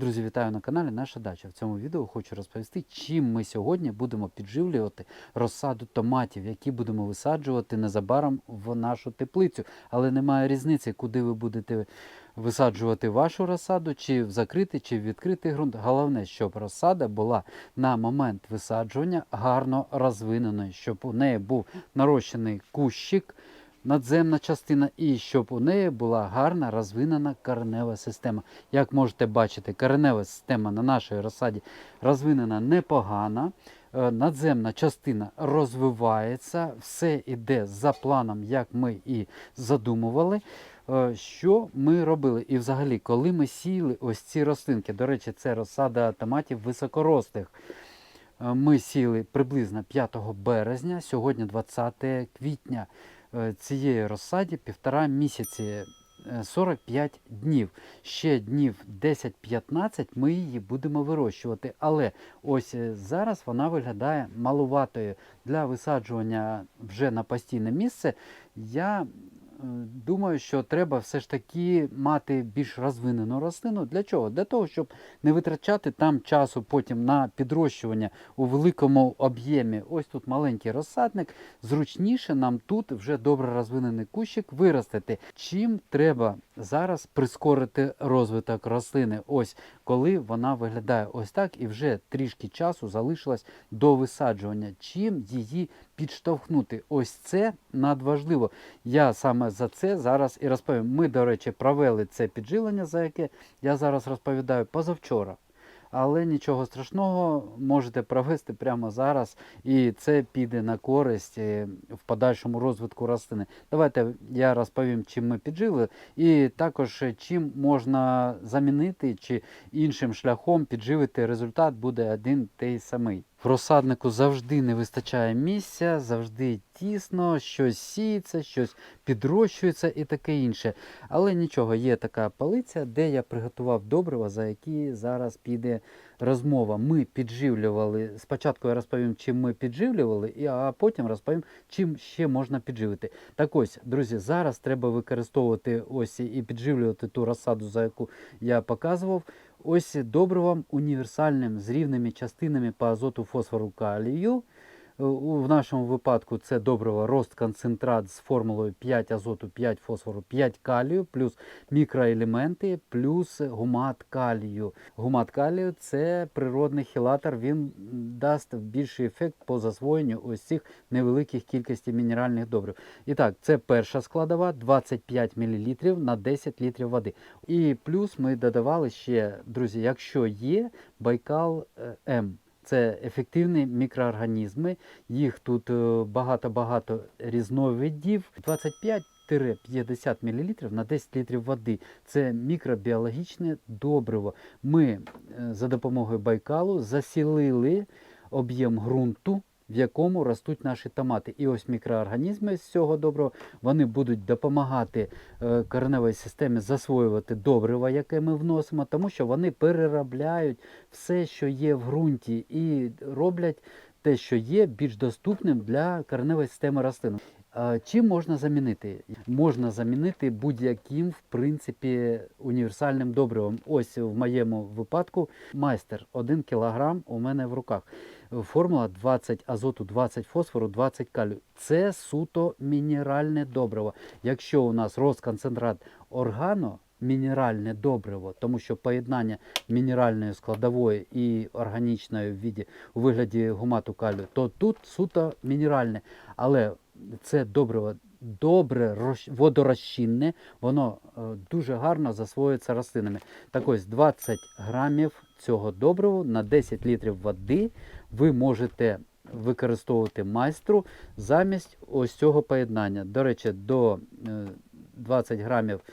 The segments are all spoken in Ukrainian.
Друзі, вітаю на каналі Наша Дача. В цьому відео хочу розповісти, чим ми сьогодні будемо підживлювати розсаду томатів, які будемо висаджувати незабаром в нашу теплицю. Але немає різниці, куди ви будете висаджувати вашу розсаду, чи в закритий, чи в відкритий ґрунт. Головне, щоб розсада була на момент висаджування гарно розвиненою, щоб у неї був нарощений кущик надземна частина, і щоб у неї була гарна розвинена коренева система. Як можете бачити, коренева система на нашій розсаді розвинена непогано. Е, Надземна частина розвивається, все йде за планом, як ми і задумували. Е, Що ми робили? І взагалі, коли ми сіяли ось ці рослинки, до речі, це розсада томатів високорослих. Е, Ми сіяли приблизно 5 березня, сьогодні 20 квітня. Е, Цієї розсаді півтора місяці, е, 45 днів. Ще днів 10-15 ми її будемо вирощувати. Але ось е, зараз вона виглядає малуватою для висаджування вже на постійне місце. Я е, думаю, що треба все ж таки мати більш розвинену рослину. Для чого? Для того, щоб не витрачати там часу потім на підрощування у великому об'ємі. Ось тут маленький розсадник. Зручніше нам тут вже добре розвинений кущик виростити. Чим треба зараз прискорити розвиток рослини? Ось коли вона виглядає ось так, і вже трішки часу залишилось до висаджування. Чим її підштовхнути? Ось це надважливо. Я саме за це зараз і розповім. Ми, до речі, провели це підживлення, за яке я зараз розповідаю позавчора. Але нічого страшного можете провести прямо зараз, і це піде на користь е, в подальшому розвитку рослини. Давайте я розповім, чим ми підживили, і також е, чим можна замінити чи іншим шляхом підживити. Результат буде один той самий. В розсаднику завжди не вистачає місця, завжди тісно, щось сіється, щось підрощується і таке інше. Але нічого, є така полиця, де я приготував добрива, за які зараз піде розмова. Ми підживлювали. Спочатку я розповім, чим ми підживлювали, а потім розповім, чим ще можна підживити. Так ось, друзі, зараз треба використовувати ось і підживлювати ту розсаду, за яку я показував. Ось добривом універсальним з рівними частинами по азоту, фосфору, калію. В нашому випадку це добриво рост концентрат з формулою 5 азоту, 5 фосфору, 5 калію, плюс мікроелементи, плюс гумат калію. Гумат калію це природний хілатор, він дасть більший ефект по засвоєнню ось цих невеликих кількостей мінеральних добрив. І так, це перша складова 25 мл на 10 літрів води. І плюс ми додавали ще, друзі, якщо є Байкал е, М. Це ефективні мікроорганізми, їх тут е, багато-багато різновидів. 25-50 мл на 10 літрів води. Це мікробіологічне добриво. Ми е, за допомогою Байкалу засілили об'єм ґрунту, в якому ростуть наші томати. І ось мікроорганізми з цього доброго вони будуть допомагати е, кореневій системі засвоювати добрива, яке ми вносимо, тому що вони переробляють все, що є в ґрунті, і роблять те, що є, більш доступним для кореневої системи рослин. Чим можна замінити? Можна замінити будь-яким, в принципі, універсальним добривом. Ось в моєму випадку майстер 1 кг у мене в руках. Формула 20 азоту, 20 фосфору, 20 калію. Це суто мінеральне добриво. Якщо у нас розконцентрат органо, мінеральне добриво, тому що поєднання мінеральної складової і органічної в віді у вигляді гумату калію, то тут суто мінеральне. Але це добриво добре водорозчинне, воно е, дуже гарно засвоюється рослинами. Так ось 20 грамів цього добриву на 10 літрів води ви можете використовувати майстру замість ось цього поєднання. До речі, до е, 20 грамів е,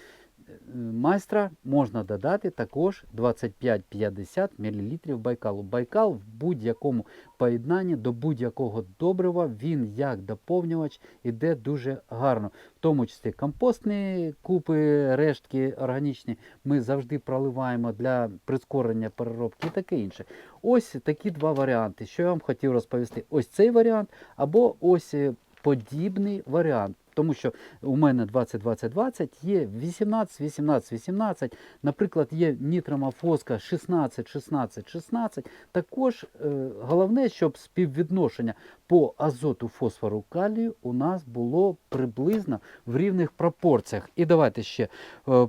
майстра можна додати також 25-50 мл байкалу. Байкал в будь-якому поєднанні до будь-якого добрива він як доповнювач іде дуже гарно. В тому числі компостні купи, рештки органічні ми завжди проливаємо для прискорення переробки і таке інше. Ось такі два варіанти. Що я вам хотів розповісти? Ось цей варіант або ось е, подібний варіант. Тому що у мене 20-20-20 є 18, 18, 18. Наприклад, є нітромофоска 16, 16, 16. Також е, головне, щоб співвідношення по азоту, фосфору, калію у нас було приблизно в рівних пропорціях. І давайте ще е,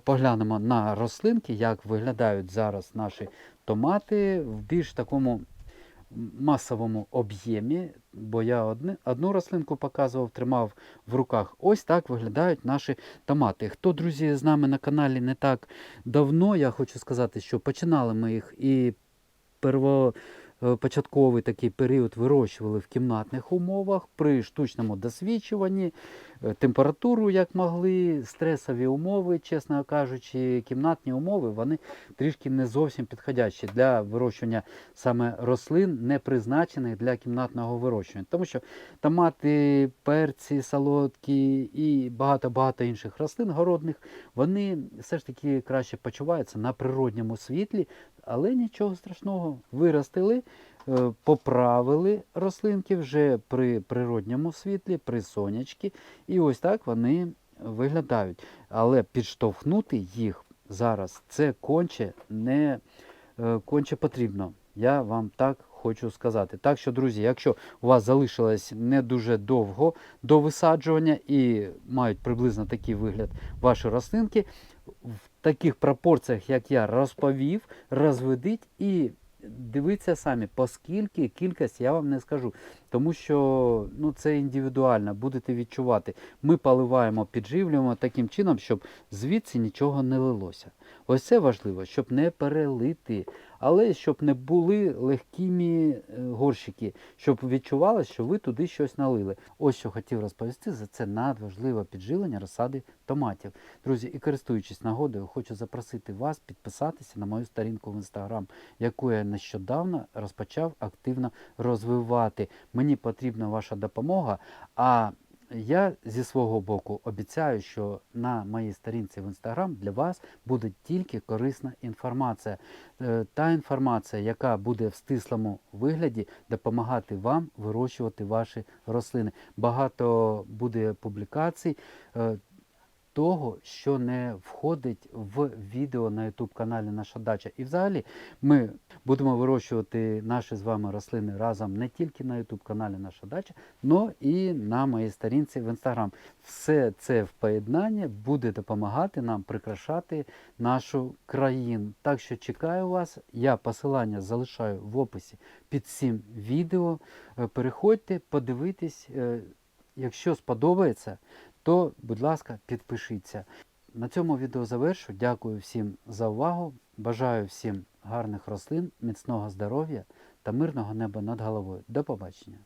поглянемо на рослинки, як виглядають зараз наші томати в більш такому масовому об'ємі, бо я одне, одну рослинку показував, тримав в руках. Ось так виглядають наші томати. Хто, друзі, з нами на каналі не так давно, я хочу сказати, що починали ми їх і первопочатковий такий період вирощували в кімнатних умовах при штучному досвідчуванні, е, температуру як могли, стресові умови, чесно кажучи, кімнатні умови, вони трішки не зовсім підходящі для вирощування саме рослин, не призначених для кімнатного вирощування. Тому що томати, перці, солодкі і багато-багато інших рослин городних, вони все ж таки краще почуваються на природньому світлі, але нічого страшного. Виростили, е, поправили рослинки вже при природньому світлі, при сонячці, і ось так вони виглядають. Але підштовхнути їх зараз це конче не е, конче потрібно. Я вам так хочу сказати. Так що, друзі, якщо у вас залишилось не дуже довго до висаджування і мають приблизно такий вигляд ваші рослинки, в таких пропорціях, як я розповів, розведіть і дивіться самі, поскільки кількість я вам не скажу. Тому що ну, це індивідуально, будете відчувати. Ми поливаємо, підживлюємо таким чином, щоб звідси нічого не лилося. Ось це важливо, щоб не перелити, але щоб не були легкими е, горщики, щоб відчували, що ви туди щось налили. Ось що хотів розповісти за це надважливе підживлення розсади томатів. Друзі, і користуючись нагодою, хочу запросити вас підписатися на мою сторінку в інстаграм, яку я нещодавно розпочав активно розвивати. Мені потрібна ваша допомога. А я зі свого боку обіцяю, що на моїй сторінці в інстаграм для вас буде тільки корисна інформація. Е, Та інформація, яка буде в стислому вигляді допомагати вам вирощувати ваші рослини. Багато буде публікацій. Того, що не входить в відео на YouTube каналі Наша дача. І взагалі ми будемо вирощувати наші з вами рослини разом не тільки на YouTube каналі Наша дача, але і на моїй сторінці в Instagram. Все це в поєднанні буде допомагати нам прикрашати нашу країну. Так що чекаю вас. Я посилання залишаю в описі під цим відео. Е, Переходьте, подивитесь. Е, Якщо сподобається, то, будь ласка, підпишіться. На цьому відео завершу. Дякую всім за увагу. Бажаю всім гарних рослин, міцного здоров'я та мирного неба над головою. До побачення!